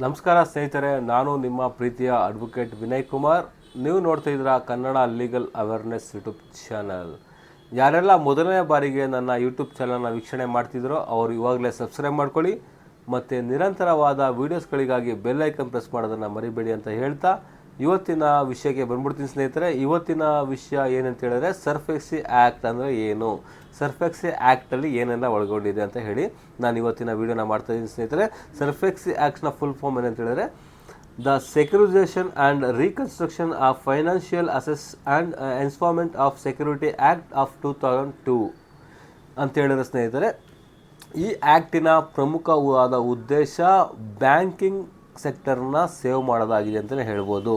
ನಮಸ್ಕಾರ ಸ್ನೇಹಿತರೆ, ನಾನು ನಿಮ್ಮ ಪ್ರೀತಿಯ ಅಡ್ವೊಕೇಟ್ ವಿನಯ್ ಕುಮಾರ್. ನೀವು ನೋಡ್ತಾ ಇದ್ದೀರಾ Kannada legal awareness YouTube channel ಯಾರೆಲ್ಲ ಮೊದಲನೇ ಬಾರಿಗೆ ನನ್ನ ಯೂಟ್ಯೂಬ್ ಚಾನಲ್ನ ವೀಕ್ಷಣೆ ಮಾಡ್ತಿದ್ರೋ, ಅವರು ಇವಾಗಲೇ ಸಬ್ಸ್ಕ್ರೈಬ್ ಮಾಡ್ಕೊಳ್ಳಿ. ಮತ್ತು ನಿರಂತರವಾದ ವೀಡಿಯೋಸ್ಗಳಿಗಾಗಿ ಬೆಲ್ ಐಕನ್ ಪ್ರೆಸ್ ಮಾಡೋದನ್ನು ಮರಿಬೇಡಿ ಅಂತ ಹೇಳ್ತಾ ಇವತ್ತಿನ ವಿಷಯಕ್ಕೆ ಬಂದ್ಬಿಡ್ತೀನಿ ಸ್ನೇಹಿತರೆ. ಇವತ್ತಿನ ವಿಷಯ ಏನಂತ ಹೇಳಿದ್ರೆ ಸರ್ಫೆಕ್ಸಿ ಆ್ಯಕ್ಟ್ ಅಂದರೆ ಏನು? ಸರ್ಫೆಕ್ಸಿ ಆ್ಯಕ್ಟಲ್ಲಿ ಏನೆಲ್ಲ ಒಳಗೊಂಡಿದೆ ಅಂತ ಹೇಳಿ ನಾನು ಇವತ್ತಿನ ವೀಡಿಯೋನ ಮಾಡ್ತಾ ಇದ್ದೀನಿ ಸ್ನೇಹಿತರೆ. ಸರ್ಫೆಕ್ಸಿ ಆ್ಯಕ್ಟ್ನ ಫುಲ್ ಫಾರ್ಮ್ ಏನಂತ ಹೇಳಿದ್ರೆ, the securitisation and reconstruction of financial assess and enforcement of security act of two thousand two ಅಂತ ಹೇಳಿದ್ರೆ ಸ್ನೇಹಿತರೆ, ಈ ಆ್ಯಕ್ಟಿನ ಪ್ರಮುಖವಾದ ಉದ್ದೇಶ ಬ್ಯಾಂಕಿಂಗ್ ಸೆಕ್ಟರ್ನ ಸೇವ್ ಮಾಡೋದಾಗಿದೆ ಅಂತಲೇ ಹೇಳ್ಬೋದು.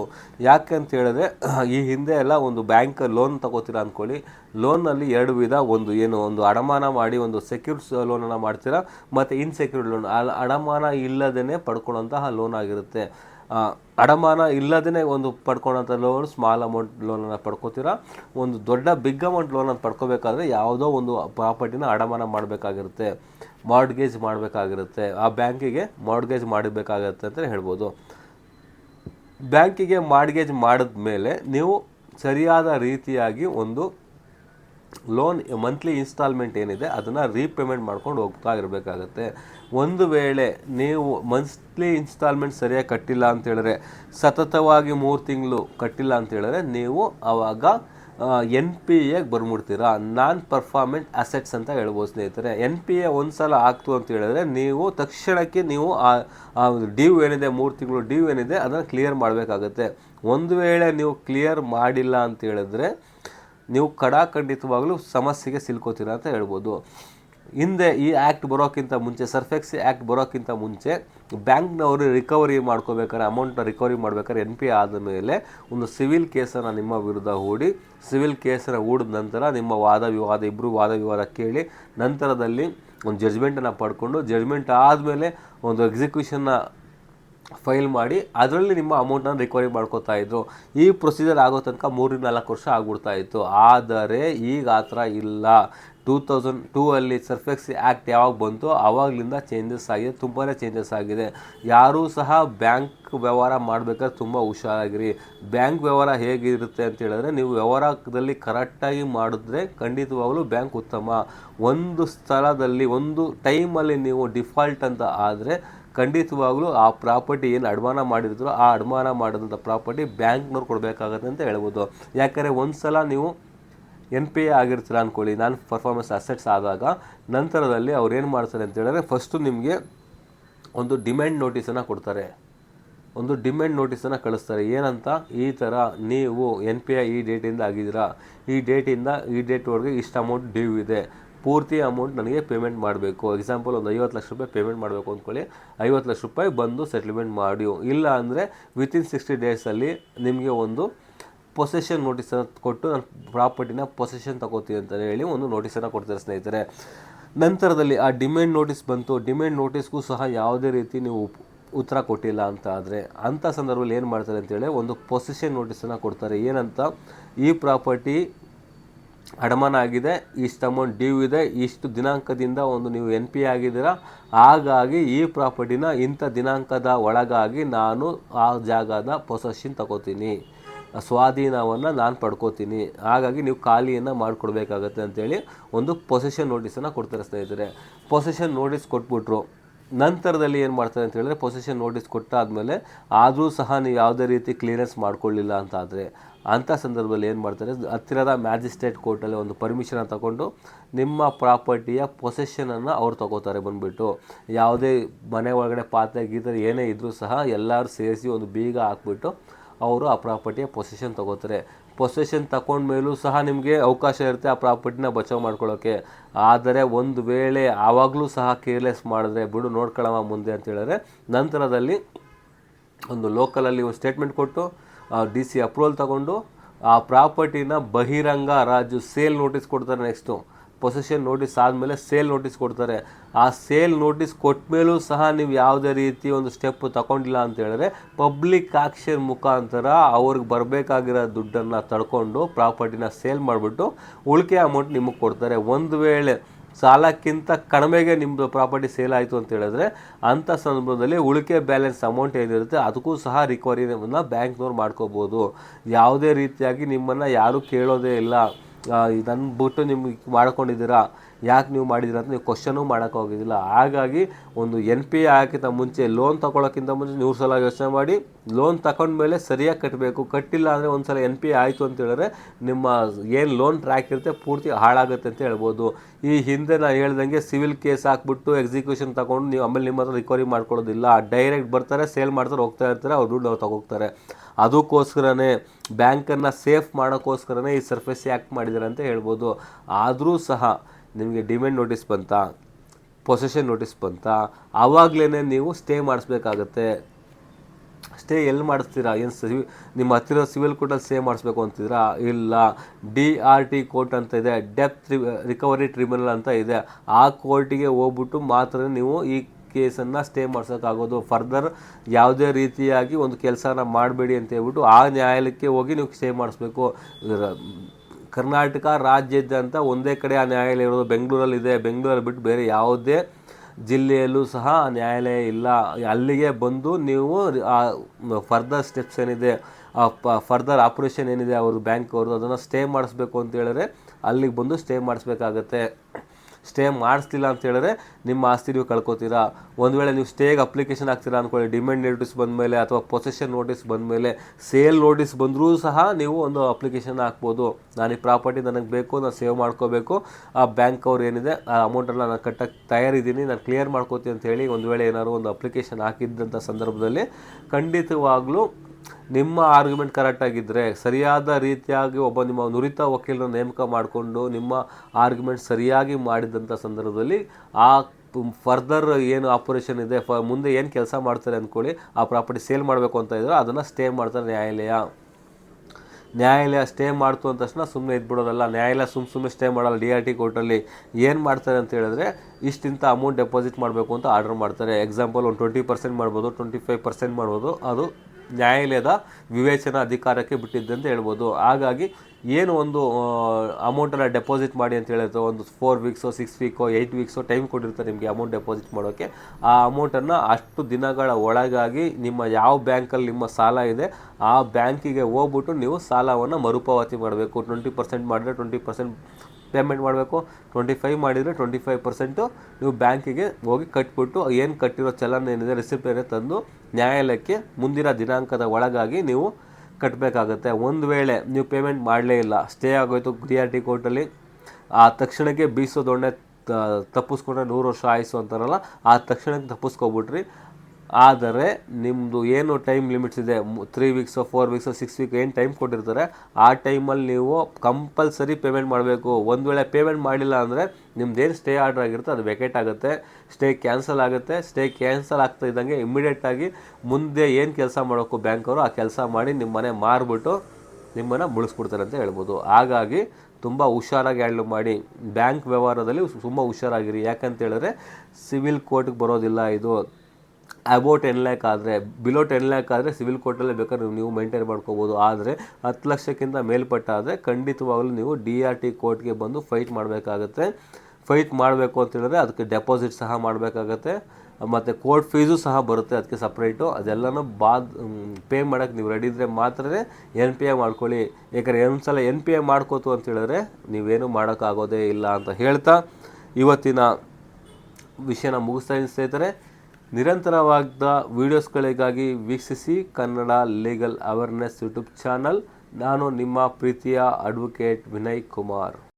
ಯಾಕೆ ಅಂತ ಹೇಳಿದ್ರೆ, ಈ ಹಿಂದೆ ಎಲ್ಲ ಒಂದು ಬ್ಯಾಂಕ್ ಲೋನ್ ತಗೋತೀರಾ ಅಂದ್ಕೊಳ್ಳಿ. ಲೋನಲ್ಲಿ ಎರಡು ವಿಧ, ಒಂದು ಏನು, ಒಂದು ಅಡಮಾನ ಮಾಡಿ, ಒಂದು ಸೆಕ್ಯೂರ್ಡ್ಸ್ ಲೋನನ್ನು ಮಾಡ್ತೀರಾ, ಮತ್ತು ಇನ್ಸೆಕ್ಯೂರ್ಡ್ ಲೋನ್. ಅಡಮಾನ ಇಲ್ಲದೇ ಪಡ್ಕೊಳ್ಳೋಂತಹ ಲೋನ್ ಆಗಿರುತ್ತೆ. ಅಡಮಾನ ಇಲ್ಲದೇ ಒಂದು ಪಡ್ಕೊಳ್ಳೋಂಥ ಲೋನ್, ಸ್ಮಾಲ್ ಅಮೌಂಟ್ ಲೋನನ್ನು ಪಡ್ಕೋತೀರಾ, ಒಂದು ದೊಡ್ಡ ಬಿಗ್ ಅಮೌಂಟ್ ಲೋನನ್ನು ಪಡ್ಕೋಬೇಕಾದ್ರೆ ಯಾವುದೋ ಒಂದು ಪ್ರಾಪರ್ಟಿನ ಅಡಮಾನ ಮಾಡಬೇಕಾಗಿರುತ್ತೆ. ಮಾರ್ಡ್ಗೇಜ್ ಮಾಡಬೇಕಾಗಿರುತ್ತೆ. ಆ ಬ್ಯಾಂಕಿಗೆ ಮಾರ್ಡ್ಗೇಜ್ ಮಾಡಬೇಕಾಗತ್ತೆ ಅಂತ ಹೇಳ್ಬೋದು. ಬ್ಯಾಂಕಿಗೆ ಮಾರ್ಡ್ಗೇಜ್ ಮಾಡಿದ ಮೇಲೆ ನೀವು ಸರಿಯಾದ ರೀತಿಯಾಗಿ ಒಂದು ಲೋನ್ ಮಂತ್ಲಿ ಇನ್ಸ್ಟಾಲ್ಮೆಂಟ್ ಏನಿದೆ, ಅದನ್ನು ರೀಪೇಮೆಂಟ್ ಮಾಡ್ಕೊಂಡು ಹೋಗ್ತಾ ಇರಬೇಕಾಗತ್ತೆ. ಒಂದು ವೇಳೆ ನೀವು ಮಂತ್ಲಿ ಇನ್ಸ್ಟಾಲ್ಮೆಂಟ್ ಸರಿಯಾಗಿ ಕಟ್ಟಿಲ್ಲ ಅಂತ ಹೇಳಿದ್ರೆ, ಸತತವಾಗಿ ಮೂರು ತಿಂಗಳು ಕಟ್ಟಿಲ್ಲ ಅಂತ ಹೇಳಿದ್ರೆ, ನೀವು ಆವಾಗ ಎನ್ ಪಿ ಎಗೆ ಬರ್ಬಿಡ್ತೀರಾ ನಾನ್ ಪರ್ಫಾರ್ಮೆಂಟ್ ಅಸೆಟ್ಸ್ ಅಂತ ಹೇಳ್ಬೋದು ಸ್ನೇಹಿತರೆ. ಎನ್ ಪಿ ಎ ಒಂದು ಸಲ ಆಗ್ತು ಅಂತ ಹೇಳಿದ್ರೆ ನೀವು ತಕ್ಷಣಕ್ಕೆ ನೀವು ಆ ಡ್ಯೂ ಏನಿದೆ, ಮೂರು ತಿಂಗಳು ಡ್ಯೂ ಏನಿದೆ, ಅದನ್ನು ಕ್ಲಿಯರ್ ಮಾಡಬೇಕಾಗತ್ತೆ. ಒಂದು ವೇಳೆ ನೀವು ಕ್ಲಿಯರ್ ಮಾಡಿಲ್ಲ ಅಂತ ಹೇಳಿದ್ರೆ ನೀವು ಕಡಾಖಂಡಿತವಾಗಲೂ ಸಮಸ್ಯೆಗೆ ಸಿಲ್ಕೋತೀರ ಅಂತ ಹೇಳ್ಬೋದು. ಹಿಂದೆ ಈ ಆ್ಯಕ್ಟ್ ಬರೋಕ್ಕಿಂತ ಮುಂಚೆ ಸರ್ಫೆಕ್ಸಿ ಆ್ಯಕ್ಟ್ ಬರೋಕ್ಕಿಂತ ಮುಂಚೆ ಬ್ಯಾಂಕ್ನವರು ರಿಕವರಿ ಮಾಡ್ಕೋಬೇಕಾದ್ರೆ ಅಮೌಂಟ್ನ ರಿಕವರಿ ಮಾಡ್ಬೇಕಾದ್ರೆ ಎನ್ ಪಿ ಆದ ಮೇಲೆ ಒಂದು ಸಿವಿಲ್ ಕೇಸನ್ನು ನಿಮ್ಮ ವಿರುದ್ಧ ಹೂಡಿ ಸಿವಿಲ್ ಕೇಸನ್ನು ಹೂಡಿದ ನಂತರ ನಿಮ್ಮ ವಾದ ವಿವಾದ ಇಬ್ಬರು ವಾದ ವಿವಾದ ಕೇಳಿ ನಂತರದಲ್ಲಿ ಒಂದು ಜಡ್ಜ್ಮೆಂಟನ್ನು ಪಡ್ಕೊಂಡು ಜಡ್ಜ್ಮೆಂಟ್ ಆದಮೇಲೆ ಒಂದು ಎಕ್ಸಿಕ್ಯೂಷನ್ನ ಫೈಲ್ ಮಾಡಿ ಅದರಲ್ಲಿ ನಿಮ್ಮ ಅಮೌಂಟನ್ನು ರಿಕವರಿ ಮಾಡ್ಕೋತಾ ಇದ್ದರು ಈ ಪ್ರೊಸೀಜರ್ ಆಗೋ ತನಕ ಮೂರಿಂದ ನಾಲ್ಕು ವರ್ಷ ಆಗ್ಬಿಡ್ತಾ ಇತ್ತು. ಆದರೆ ಈಗ ಆ ಥರ ಇಲ್ಲ. ಟೂ ತೌಸಂಡ್ ಟೂ ಅಲ್ಲಿ ಸರ್ಫೆಕ್ಸಿ ಆ್ಯಕ್ಟ್ ಯಾವಾಗ ಬಂತು ಆವಾಗಲಿಂದ ಚೇಂಜಸ್ ಆಗಿದೆ ತುಂಬಾ ಚೇಂಜಸ್ ಆಗಿದೆ. ಯಾರೂ ಸಹ ಬ್ಯಾಂಕ್ ವ್ಯವಹಾರ ಮಾಡಬೇಕಾದ್ರೆ ತುಂಬ ಹುಷಾರಾಗಿರಿ. ಬ್ಯಾಂಕ್ ವ್ಯವಹಾರ ಹೇಗಿರುತ್ತೆ ಅಂತ ಹೇಳಿದ್ರೆ, ನೀವು ವ್ಯವಹಾರದಲ್ಲಿ ಕರೆಕ್ಟಾಗಿ ಮಾಡಿದ್ರೆ ಖಂಡಿತವಾಗಲೂ ಬ್ಯಾಂಕ್ ಉತ್ತಮ. ಒಂದು ಸ್ಥಳದಲ್ಲಿ, ಒಂದು ಟೈಮಲ್ಲಿ ನೀವು ಡಿಫಾಲ್ಟ್ ಅಂತ ಆದರೆ ಖಂಡಿತವಾಗಲೂ ಆ ಪ್ರಾಪರ್ಟಿ ಏನು ಅಡಮಾನ ಮಾಡಿದ್ರು ಆ ಅಡಮಾನ ಮಾಡಿದಂಥ ಪ್ರಾಪರ್ಟಿ ಬ್ಯಾಂಕ್ನವ್ರು ಕೊಡಬೇಕಾಗತ್ತೆ ಅಂತ ಹೇಳ್ಬೋದು. ಯಾಕಂದರೆ ಒಂದು ಸಲ ನೀವು ಎನ್ ಪಿ ಎ ಆಗಿರ್ತೀರ ಅಂದ್ಕೊಳ್ಳಿ ನಾನು ಪರ್ಫಾರ್ಮೆನ್ಸ್ ಅಸೆಟ್ಸ್ ಆದಾಗ ನಂತರದಲ್ಲಿ ಅವ್ರು ಏನು ಮಾಡ್ತಾರೆ ಅಂತ ಹೇಳಿದ್ರೆ ಫಸ್ಟು ನಿಮಗೆ ಒಂದು ಡಿಮ್ಯಾಂಡ್ ನೋಟಿಸನ್ನು ಕೊಡ್ತಾರೆ. ಒಂದು ಡಿಮ್ಯಾಂಡ್ ನೋಟಿಸನ್ನು ಕಳಿಸ್ತಾರೆ. ಏನಂತ? ಈ ಥರ ನೀವು ಎನ್ ಪಿ ಐ ಈ ಡೇಟಿಂದ ಆಗಿದ್ದೀರಾ? ಈ ಡೇಟಿಂದ ಈ ಡೇಟ್ವರೆಗೆ ಇಷ್ಟು ಅಮೌಂಟ್ ಡ್ಯೂ ಇದೆ. ಪೂರ್ತಿ ಅಮೌಂಟ್ ನನಗೆ ಪೇಮೆಂಟ್ ಮಾಡಬೇಕು. ಎಕ್ಸಾಂಪಲ್ ಒಂದು ಐವತ್ತು ಲಕ್ಷ ರೂಪಾಯಿ ಪೇಮೆಂಟ್ ಮಾಡಬೇಕು ಅಂದ್ಕೊಳ್ಳಿ ಐವತ್ತು ಲಕ್ಷ ರೂಪಾಯಿ ಬಂದು ಸೆಟ್ಲ್ಮೆಂಟ್ ಮಾಡಿ ಇಲ್ಲ ಅಂದರೆ ವಿತಿನ್ ಸಿಕ್ಸ್ಟಿ ಡೇಸಲ್ಲಿ ನಿಮಗೆ ಒಂದು ಪೊಸೆಷನ್ ನೋಟಿಸನ್ನು ಕೊಟ್ಟು ನಾನು ಪ್ರಾಪರ್ಟಿನ ಪೊಸೆಷನ್ ತಗೋತೀನಿ ಅಂತ ಹೇಳಿ ಒಂದು ನೋಟಿಸನ್ನು ಕೊಡ್ತಾರೆ ಸ್ನೇಹಿತರೆ. ನಂತರದಲ್ಲಿ ಆ ಡಿಮ್ಯಾಂಡ್ ನೋಟಿಸ್ ಬಂತು. ಡಿಮ್ಯಾಂಡ್ ನೋಟಿಸ್ಗೂ ಸಹ ಯಾವುದೇ ರೀತಿ ನೀವು ಉತ್ತರ ಕೊಟ್ಟಿಲ್ಲ ಅಂತ ಆದರೆ ಅಂಥ ಸಂದರ್ಭದಲ್ಲಿ ಏನು ಮಾಡ್ತಾರೆ ಅಂತೇಳಿ ಒಂದು ಪೊಸೆಷನ್ ನೋಟಿಸನ್ನು ಕೊಡ್ತಾರೆ. ಏನಂತ? ಈ ಪ್ರಾಪರ್ಟಿ ಅಡಮಾನ ಆಗಿದೆ, ಇಷ್ಟು ಅಮೌಂಟ್ ಡ್ಯೂ ಇದೆ, ಇಷ್ಟು ದಿನಾಂಕದಿಂದ ಒಂದು ನೀವು ಎನ್ ಪಿ ಆಗಿದ್ದೀರಾ, ಹಾಗಾಗಿ ಈ ಪ್ರಾಪರ್ಟಿನ ಇಂಥ ದಿನಾಂಕದ ಒಳಗಾಗಿ ನಾನು ಆ ಜಾಗದ ಪೊಸೆಷನ್ ತಗೋತೀನಿ. ಸ್ವಾಧೀನವನ್ನು ನಾನು ಪಡ್ಕೋತೀನಿ. ಹಾಗಾಗಿ ನೀವು ಖಾಲಿಯನ್ನು ಮಾಡಿಕೊಡ್ಬೇಕಾಗತ್ತೆ ಅಂತೇಳಿ ಒಂದು ಪೊಸೆಷನ್ ನೋಟಿಸನ್ನು ಕೊಡ್ತಾರೆ ಸ್ನೇಹಿತರೆ. ಪೊಸೆಷನ್ ನೋಟಿಸ್ ಕೊಟ್ಬಿಟ್ರು. ನಂತರದಲ್ಲಿ ಏನು ಮಾಡ್ತಾರೆ ಅಂತ ಹೇಳಿದ್ರೆ ಪೊಸೆಷನ್ ನೋಟಿಸ್ ಕೊಟ್ಟಾದಮೇಲೆ ಆದರೂ ಸಹ ನೀವು ಯಾವುದೇ ರೀತಿ ಕ್ಲಿಯರೆನ್ಸ್ ಮಾಡ್ಕೊಳ್ಳಿಲ್ಲ ಅಂತ ಆದರೆ ಅಂಥ ಸಂದರ್ಭದಲ್ಲಿ ಏನು ಮಾಡ್ತಾರೆ, ಹತ್ತಿರದ ಮ್ಯಾಜಿಸ್ಟ್ರೇಟ್ ಕೋರ್ಟಲ್ಲಿ ಒಂದು ಪರ್ಮಿಷನ್ ತಗೊಂಡು ನಿಮ್ಮ ಪ್ರಾಪರ್ಟಿಯ ಪೊಸೆಷನನ್ನು ಅವ್ರು ತಗೋತಾರೆ ಬಂದುಬಿಟ್ಟು. ಯಾವುದೇ ಮನೆ ಒಳಗಡೆ ಪಾತ್ರೆ ಗೀತ್ರೆ ಏನೇ ಇದ್ದರೂ ಸಹ ಎಲ್ಲರೂ ಸೇರಿಸಿ ಒಂದು ಬೀಗ ಹಾಕ್ಬಿಟ್ಟು ಅವರು ಆ ಪ್ರಾಪರ್ಟಿಯ ಪೊಸೆಷನ್ ತೊಗೋತಾರೆ. ಪೊಸೆಷನ್ ತಗೊಂಡ್ಮೇಲೂ ಸಹ ನಿಮಗೆ ಅವಕಾಶ ಇರುತ್ತೆ ಆ ಪ್ರಾಪರ್ಟಿನ ಬಚಾವ್ ಮಾಡ್ಕೊಳ್ಳೋಕ್ಕೆ ಆದರೆ ಒಂದು ವೇಳೆ ಆವಾಗಲೂ ಸಹ ಕೇರ್ಲೆಸ್ ಮಾಡಿದ್ರೆ, ಬಿಡು ನೋಡ್ಕೊಳ್ಳೋಣ ಮುಂದೆ ಅಂತ ಹೇಳಿದ್ರೆ, ನಂತರದಲ್ಲಿ ಒಂದು ಲೋಕಲಲ್ಲಿ ಒಂದು ಸ್ಟೇಟ್ಮೆಂಟ್ ಕೊಟ್ಟು ಡಿ ಸಿ ಅಪ್ರೂವಲ್ ತಗೊಂಡು, ಆ ಪ್ರಾಪರ್ಟಿನ ಬಹಿರಂಗ ರಾಜು ಸೇಲ್ ನೋಟಿಸ್ ಕೊಡ್ತಾರೆ ನೆಕ್ಸ್ಟು ಪೊಸೆಷನ್ ನೋಟಿಸ್ ಆದಮೇಲೆ ಸೇಲ್ ನೋಟಿಸ್ ಕೊಡ್ತಾರೆ. ಆ ಸೇಲ್ ನೋಟಿಸ್ ಕೊಟ್ಟಮೇಲೂ ಸಹ ನೀವು ಯಾವುದೇ ರೀತಿ ಒಂದು ಸ್ಟೆಪ್ ತಗೊಂಡಿಲ್ಲ ಅಂತ ಹೇಳಿದ್ರೆ ಪಬ್ಲಿಕ್ ಆಕ್ಷನ್ ಮುಖಾಂತರ ಅವ್ರಿಗೆ ಬರಬೇಕಾಗಿರೋ ದುಡ್ಡನ್ನು ತಡ್ಕೊಂಡು ಪ್ರಾಪರ್ಟಿನ ಸೇಲ್ ಮಾಡಿಬಿಟ್ಟು ಉಳಿಕೆ ಅಮೌಂಟ್ ನಿಮಗೆ ಕೊಡ್ತಾರೆ. ಒಂದು ವೇಳೆ ಸಾಲಕ್ಕಿಂತ ಕಡಿಮೆಗೆ ನಿಮ್ಮದು ಪ್ರಾಪರ್ಟಿ ಸೇಲ್ ಆಯಿತು ಅಂತ ಹೇಳಿದ್ರೆ ಅಂಥ ಸಂದರ್ಭದಲ್ಲಿ ಉಳಿಕೆ ಬ್ಯಾಲೆನ್ಸ್ ಅಮೌಂಟ್ ಏನಿರುತ್ತೆ ಅದಕ್ಕೂ ಸಹ ರಿಕವರಿನ ಬ್ಯಾಂಕ್ನವ್ರು ಮಾಡ್ಕೋಬೋದು. ಯಾವುದೇ ರೀತಿಯಾಗಿ ನಿಮ್ಮನ್ನು ಯಾರೂ ಕೇಳೋದೇ ಇಲ್ಲ. ಇದನ್ನು ಬಿಟ್ಟು ನಿಮಗೆ ಮಾಡ್ಕೊಂಡಿದ್ದೀರಾ? ಯಾಕೆ ನೀವು ಮಾಡಿದ್ದೀರಾ ಅಂತ ನೀವು ಕ್ವಶನೂ ಮಾಡೋಕೆ ಹೋಗಿದ್ದಿಲ್ಲ. ಹಾಗಾಗಿ ಒಂದು ಎನ್ ಪಿ ಎ ಹಾಕಿದ ಮುಂಚೆ ಲೋನ್ ತೊಗೊಳಕ್ಕಿಂತ ಮುಂಚೆ ನೂರು ಸಲ ಯೋಚನೆ ಮಾಡಿ ಲೋನ್ ತಗೊಂಡ್ಮೇಲೆ ಸರಿಯಾಗಿ ಕಟ್ಟಬೇಕು ಕಟ್ಟಿಲ್ಲ ಅಂದರೆ ಒಂದು ಸಲ ಎನ್ ಪಿ ಆಯಿತು ಅಂತ ಹೇಳಿದ್ರೆ ನಿಮ್ಮ ಏನು ಲೋನ್ ಟ್ರ್ಯಾಕ್ ಇರುತ್ತೆ ಪೂರ್ತಿ ಹಾಳಾಗುತ್ತೆ ಅಂತ ಹೇಳ್ಬೋದು. ಈ ಹಿಂದೆ ನಾನು ಹೇಳ್ದಂಗೆ ಸಿವಿಲ್ ಕೇಸ್ ಹಾಕ್ಬಿಟ್ಟು ಎಕ್ಸಿಕ್ಯೂಷನ್ ತಗೊಂಡು ನೀವು ಆಮೇಲೆ ನಿಮ್ಮ ಹತ್ರ ರಿಕವರಿ ಮಾಡ್ಕೊಳ್ಳೋದಿಲ್ಲ. ಡೈರೆಕ್ಟ್ ಬರ್ತಾರೆ ಸೇಲ್ ಮಾಡ್ತಾರೆ, ಹೋಗ್ತಾ ಇರ್ತಾರೆ, ಅವ್ರು ದುಡ್ಡು ಅವ್ರು ತಗೋಗ್ತಾರೆ. ಅದಕ್ಕೋಸ್ಕರನೇ ಬ್ಯಾಂಕನ್ನು ಸೇಫ್ ಮಾಡೋಕ್ಕೋಸ್ಕರನೇ ಈ ಸರ್ಫೇಸ್ ಆ್ಯಕ್ಟ್ ಮಾಡಿದ್ದಾರೆ ಅಂತ ಹೇಳ್ಬೋದು. ಆದರೂ ಸಹ ನಿಮಗೆ ಡಿಮ್ಯಾಂಡ್ ನೋಟಿಸ್ ಬಂತಾ, ಪೊಸೆಷನ್ ನೋಟಿಸ್ ಬಂತಾ ಆವಾಗಲೇ ನೀವು ಸ್ಟೇ ಮಾಡಿಸ್ಬೇಕಾಗತ್ತೆ. ಸ್ಟೇ ಎಲ್ಲಿ ಮಾಡಿಸ್ತೀರಾ? ಏನು ಸಿವಿ, ನಿಮ್ಮ ಹತ್ತಿರ ಸಿವಿಲ್ ಕೋರ್ಟಲ್ಲಿ ಸ್ಟೇ ಮಾಡಿಸ್ಬೇಕು ಅಂತಿದ್ರಾ ಇಲ್ಲ. ಡಿ ಆರ್ ಟಿ ಕೋರ್ಟ್ ಅಂತ ಇದೆ ಡೆಪ್ತ್ ರಿಕವರಿ ಟ್ರಿಬ್ಯುನಲ್ ಅಂತ ಇದೆ. ಆ ಕೋರ್ಟಿಗೆ ಹೋಗ್ಬಿಟ್ಟು ಮಾತ್ರ ನೀವು ಈ ಕೇಸನ್ನು ಸ್ಟೇ ಮಾಡ್ಸೋಕ್ಕಾಗೋದು. ಫರ್ದರ್ ಯಾವುದೇ ರೀತಿಯಾಗಿ ಒಂದು ಕೆಲಸನ ಮಾಡಬೇಡಿ ಅಂತ ಹೇಳ್ಬಿಟ್ಟು ಆ ನ್ಯಾಯಾಲಯಕ್ಕೆ ಹೋಗಿ ನೀವು ಸ್ಟೇ ಮಾಡಿಸ್ಬೇಕು. ಕರ್ನಾಟಕ ರಾಜ್ಯದಂತ ಒಂದೇ ಕಡೆ ಆ ನ್ಯಾಯಾಲಯ ಇರೋದು ಬೆಂಗಳೂರಲ್ಲಿ ಇದೆ. ಬೆಂಗಳೂರಲ್ಲಿ ಬಿಟ್ಟು ಬೇರೆ ಯಾವುದೇ ಜಿಲ್ಲೆಯಲ್ಲೂ ಸಹ ನ್ಯಾಯಾಲಯ ಇಲ್ಲ. ಅಲ್ಲಿಗೆ ಬಂದು ನೀವು ಆ ಫರ್ದರ್ ಸ್ಟೆಪ್ಸ್ ಏನಿದೆ ಫರ್ದರ್ ಆಪ್ರೇಷನ್ ಏನಿದೆ ಅವರು ಬ್ಯಾಂಕ್ ಅವ್ರದ್ದು, ಅದನ್ನು ಸ್ಟೇ ಮಾಡಿಸ್ಬೇಕು ಅಂತ ಹೇಳಿದ್ರೆ ಅಲ್ಲಿಗೆ ಬಂದು ಸ್ಟೇ ಮಾಡಿಸ್ಬೇಕಾಗತ್ತೆ. ಸ್ಟೇ ಮಾಡಿಸ್ಲಿಲ್ಲ ಅಂತ ಹೇಳಿದ್ರೆ ನಿಮ್ಮ ಆಸ್ತಿ ನೀವು ಕಳ್ಕೊತೀರಾ? ಒಂದು ವೇಳೆ ನೀವು ಸ್ಟೇಗೆ ಅಪ್ಲಿಕೇಶನ್ ಹಾಕ್ತೀರಾ ಅಂದ್ಕೊಳ್ಳಿ ಡಿಮ್ಯಾಂಡ್ ನೋಟಿಸ್ ಬಂದಮೇಲೆ ಅಥವಾ ಪೊಸೆಷನ್ ನೋಟಿಸ್ ಬಂದಮೇಲೆ ಸೇಲ್ ನೋಟಿಸ್ ಬಂದರೂ ಸಹ ನೀವು ಒಂದು ಅಪ್ಲಿಕೇಶನ್ ಹಾಕ್ಬೋದು. ನಾನು ಈ ಪ್ರಾಪರ್ಟಿ ನನಗೆ ಬೇಕು, ನಾನು ಸೇವ್ ಮಾಡ್ಕೋಬೇಕು, ಆ ಬ್ಯಾಂಕ್ ಅವ್ರು ಏನಿದೆ, ಆ ಅಮೌಂಟನ್ನು ನಾನು ಕಟ್ಟಕ್ಕೆ ತಯಾರಿದ್ದೀನಿ, ನಾನು ಕ್ಲಿಯರ್ ಮಾಡ್ಕೋತೀನಿ ಅಂತ ಹೇಳಿ ಒಂದು ವೇಳೆ ಏನಾದ್ರು ಒಂದು ಅಪ್ಲಿಕೇಶನ್ ಹಾಕಿದ್ದಂಥ ಸಂದರ್ಭದಲ್ಲಿ ಖಂಡಿತವಾಗ್ಲೂ ನಿಮ್ಮ ಆರ್ಗ್ಯುಮೆಂಟ್ ಕರೆಕ್ಟಾಗಿದ್ದರೆ ಸರಿಯಾದ ರೀತಿಯಾಗಿ ಒಬ್ಬ ನಿಮ್ಮ ನುರಿತ ವಕೀಲರ ನೇಮಕ ಮಾಡಿಕೊಂಡು ನಿಮ್ಮ ಆರ್ಗ್ಯುಮೆಂಟ್ ಸರಿಯಾಗಿ ಮಾಡಿದಂಥ ಸಂದರ್ಭದಲ್ಲಿ ಆ ಫರ್ದರ್ ಏನು ಆಪರೇಷನ್ ಇದೆ ಫ ಮುಂದೆ ಏನು ಕೆಲಸ ಮಾಡ್ತಾರೆ ಅಂದ್ಕೊಳ್ಳಿ ಆ ಪ್ರಾಪರ್ಟಿ ಸೇಲ್ ಮಾಡಬೇಕು ಅಂತ ಇದ್ದರೆ ಅದನ್ನು ಸ್ಟೇ ಮಾಡ್ತಾರೆ ನ್ಯಾಯಾಲಯ. ನ್ಯಾಯಾಲಯ ಸ್ಟೇ ಮಾಡ್ತು ಅಂದ ತಕ್ಷಣ ಸುಮ್ಮನೆ ಇದ್ಬಿಡೋದಲ್ಲ, ನ್ಯಾಯಾಲಯ ಸುಮ್ಮ ಸುಮ್ಮನೆ ಸ್ಟೇ ಮಾಡಲ್ಲ ಡಿ ಆರ್ ಟಿ ಕೋರ್ಟಲ್ಲಿ ಏನು ಮಾಡ್ತಾರೆ ಅಂತ ಹೇಳಿದ್ರೆ ಇಷ್ಟಿಂತ ಅಮೌಂಟ್ ಡೆಪಾಸಿಟ್ ಮಾಡಬೇಕು ಅಂತ ಆರ್ಡರ್ ಮಾಡ್ತಾರೆ. ಎಕ್ಸಾಂಪಲ್ ಒಂದು ಟ್ವೆಂಟಿ ಪರ್ಸೆಂಟ್ ಮಾಡ್ಬೋದು ಟ್ವೆಂಟಿ ಫೈವ್ ಪರ್ಸೆಂಟ್ ಮಾಡ್ಬೋದು, ಅದು ನ್ಯಾಯಾಲಯದ ವಿವೇಚನಾ ಅಧಿಕಾರಕ್ಕೆ ಬಿಟ್ಟಿದ್ದೆ ಅಂತ ಹೇಳ್ಬೋದು. ಹಾಗಾಗಿ ಏನು ಒಂದು ಅಮೌಂಟನ್ನು ಡೆಪಾಸಿಟ್ ಮಾಡಿ ಅಂತ ಹೇಳಿದ್ರೆ ಒಂದು ಫೋರ್ ವೀಕ್ಸೋ ಸಿಕ್ಸ್ ವೀಕೋ ಏಯ್ಟ್ ವೀಕ್ಸೋ ಟೈಮ್ ಕೊಟ್ಟಿರ್ತಾರೆ ನಿಮಗೆ ಅಮೌಂಟ್ ಡೆಪಾಸಿಟ್ ಮಾಡೋಕ್ಕೆ ಆ ಅಮೌಂಟನ್ನು ಅಷ್ಟು ದಿನಗಳ ಒಳಗಾಗಿ ನಿಮ್ಮ ಯಾವ ಬ್ಯಾಂಕಲ್ಲಿ ನಿಮ್ಮ ಸಾಲ ಇದೆ, ಆ ಬ್ಯಾಂಕಿಗೆ ಹೋಗ್ಬಿಟ್ಟು ನೀವು ಸಾಲವನ್ನು ಮರುಪಾವತಿ ಮಾಡಬೇಕು. ಟ್ವೆಂಟಿ ಪರ್ಸೆಂಟ್ ಮಾಡಿದ್ರೆ ಟ್ವೆಂಟಿ ಪರ್ಸೆಂಟ್ ಪೇಮೆಂಟ್ ಮಾಡಬೇಕು. ಟ್ವೆಂಟಿ ಫೈವ್ ಮಾಡಿದರೆ ಟ್ವೆಂಟಿ ಫೈವ್ ಪರ್ಸೆಂಟು ನೀವು ಬ್ಯಾಂಕಿಗೆ ಹೋಗಿ ಕಟ್ಬಿಟ್ಟು ಏನು ಕಟ್ಟಿರೋ ಚಲನ್ ಏನಿದೆ ರಿಸಿಪ್ಟ್ ಏನೇ ತಂದು ನ್ಯಾಯಾಲಯಕ್ಕೆ ಮುಂದಿನ ದಿನಾಂಕದ ಒಳಗಾಗಿ ನೀವು ಕಟ್ಟಬೇಕಾಗತ್ತೆ ಒಂದು ವೇಳೆ ನೀವು ಪೇಮೆಂಟ್ ಮಾಡಲೇ ಇಲ್ಲ ಸ್ಟೇ ಆಗೋಯ್ತು ಡಿ ಆರ್ ಟಿ ಕೋರ್ಟಲ್ಲಿ ಆ ತಕ್ಷಣಕ್ಕೆ ಬೀಸೋ ದೊಣ್ಣೆ ತಪ್ಪಿಸ್ಕೊಂಡ್ರೆ ನೂರು ವರ್ಷ ಆಯಿಸು ಅಂತಾರಲ್ಲ, ಆ ತಕ್ಷಣಕ್ಕೆ ತಪ್ಪಿಸ್ಕೊಬಿಟ್ರಿ ಆದರೆ ನಿಮ್ಮದು ಏನು ಟೈಮ್ ಲಿಮಿಟ್ಸ್ ಇದೆ? Three weeks four weeks six week ಏನು ಟೈಮ್ ಕೊಟ್ಟಿರ್ತಾರೆ? ಆ ಟೈಮಲ್ಲಿ ನೀವು ಕಂಪಲ್ಸರಿ ಪೇಮೆಂಟ್ ಮಾಡಬೇಕು. ಒಂದು ವೇಳೆ ಪೇಮೆಂಟ್ ಮಾಡಿಲ್ಲ ಅಂದರೆ ನಿಮ್ದೇನು ಸ್ಟೇ ಆರ್ಡರ್ ಆಗಿರುತ್ತೆ? ಅದು ವೆಕೇಟ್ ಆಗುತ್ತೆ. ಸ್ಟೇ ಕ್ಯಾನ್ಸಲ್ ಆಗುತ್ತೆ. ಸ್ಟೇ ಕ್ಯಾನ್ಸಲ್ ಆಗ್ತಾ ಇದ್ದಂಗೆ ಇಮ್ಮಿಡಿಯೇಟಾಗಿ ಮುಂದೆ ಏನು ಕೆಲಸ ಮಾಡೋಕ್ಕೂ ಬ್ಯಾಂಕವರು ಆ ಕೆಲಸ ಮಾಡಿ ನಿಮ್ಮ ಮನೆ ಮಾರಿಬಿಟ್ಟು ನಿಮ್ಮನ್ನು ಮುಳಿಸ್ಬಿಡ್ತಾರೆ ಅಂತ ಹೇಳ್ಬೋದು. ಹಾಗಾಗಿ ತುಂಬ ಹುಷಾರಾಗಿ ಹ್ಯಾಂಡ್ಲ್ ಮಾಡಿ. ಬ್ಯಾಂಕ್ ವ್ಯವಹಾರದಲ್ಲಿ ತುಂಬ ಹುಷಾರಾಗಿರಿ. ಯಾಕಂತ ಹೇಳಿದ್ರೆ ಸಿವಿಲ್ ಕೋರ್ಟ್ಗೆ ಬರೋದಿಲ್ಲ ಇದು. ಅಬೌಟ್ ಟೆನ್ ಲ್ಯಾಕ್ ಆದರೆ ಬಿಲೋ ಟೆನ್ ಲ್ಯಾಕ್ ಆದರೆ ಸಿವಿಲ್ ಕೋರ್ಟಲ್ಲೇ ಬೇಕಾದ್ರೆ ನೀವು ಮೇಂಟೈನ್ ಮಾಡ್ಕೋಬೋದು. ಆದರೆ ಹತ್ತು ಲಕ್ಷಕ್ಕಿಂತ ಮೇಲ್ಪಟ್ಟಾದರೆ ಖಂಡಿತವಾಗಲೂ ನೀವು ಡಿ ಆರ್ ಟಿ ಕೋರ್ಟ್ಗೆ ಬಂದು ಫೈಟ್ ಮಾಡಬೇಕಾಗತ್ತೆ. ಫೈಟ್ ಮಾಡಬೇಕು ಅಂತ ಹೇಳಿದ್ರೆ ಅದಕ್ಕೆ ಡೆಪಾಸಿಟ್ ಸಹ ಮಾಡಬೇಕಾಗತ್ತೆ. ಮತ್ತು ಕೋರ್ಟ್ ಫೀಸು ಸಹ ಬರುತ್ತೆ ಅದಕ್ಕೆ ಸಪ್ರೇಟು ಅದೆಲ್ಲನೂ ಬಾದ್ ಪೇ ಮಾಡೋಕ್ಕೆ ನೀವು ರೆಡಿ ಇದ್ದರೆ ಮಾತ್ರನೇ ಎನ್ ಪಿ ಐ ಮಾಡ್ಕೊಳ್ಳಿ. ಯಾಕಂದರೆ ಒಂದು ಸಲ ಎನ್ ಪಿ ಐ ಮಾಡ್ಕೋತು ಅಂತ ಹೇಳಿದ್ರೆ ನೀವೇನು ಮಾಡೋಕ್ಕಾಗೋದೇ ಇಲ್ಲ ಅಂತ ಹೇಳ್ತಾ ಇವತ್ತಿನ ವಿಷಯನ ಮುಗಿಸ್ತಾ ಸ್ನೇಹಿತರೆ. ನಿರಂತರವಾದ ವಿಡಿಯೋಸ್ಗಳಿಗಾಗಿ ವೀಕ್ಷಿಸಿ Kannada legal awareness YouTube channel. ನಾನು ನಿಮ್ಮ ಪ್ರೀತಿಯ ಅಡ್ವೊಕೇಟ್ ವಿನಯ್ ಕುಮಾರ್.